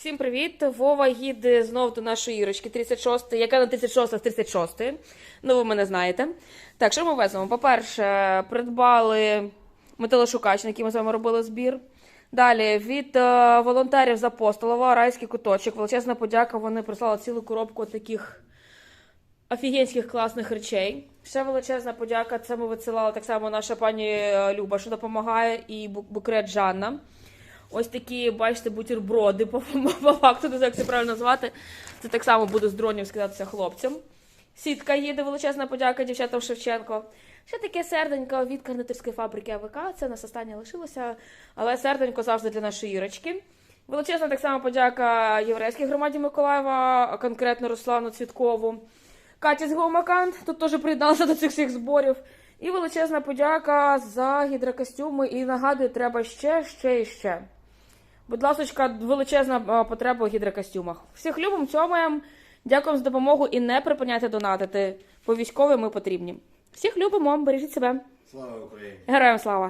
Всім привіт! Вова їде знову до нашої Ірочки 36, яка на 36 з 36. Ну, ви мене знаєте. Так, що ми веземо? По-перше, придбали металошукач, на який ми з вами робили збір. Далі від е, волонтерів з Апостолова, райський куточок. Величезна подяка. Вони прислали цілу коробку таких офігенських класних речей. Ще величезна подяка. Це ми висилала так само наша пані е, Люба, що допомагає, і букрет Жанна. Ось такі, бачите, бутерброди, по, по факту, не знаю, як це правильно назвати. Це так само буде з дронів скидатися хлопцям. Сітка їде, величезна подяка дівчатам Шевченко. Ще таке серденько від кондитерської фабрики АВК. Це нас останнє лишилося, але серденько завжди для нашої Ірочки. Величезна так само подяка єврейській громаді Миколаєва, конкретно Руслану Цвіткову. Каті з Гомакант тут теж приєдналася до цих всіх зборів. І величезна подяка за гідрокостюми. І нагадую, треба ще, ще і ще. Будь ласка, величезна потреба у гідрокостюмах. Всіх любимо, цьомаємо. Дякуємо за допомогу і не припиняйте донатити. По військовим ми потрібні. Всіх любимо, бережіть себе. Слава Україні! Героям слава!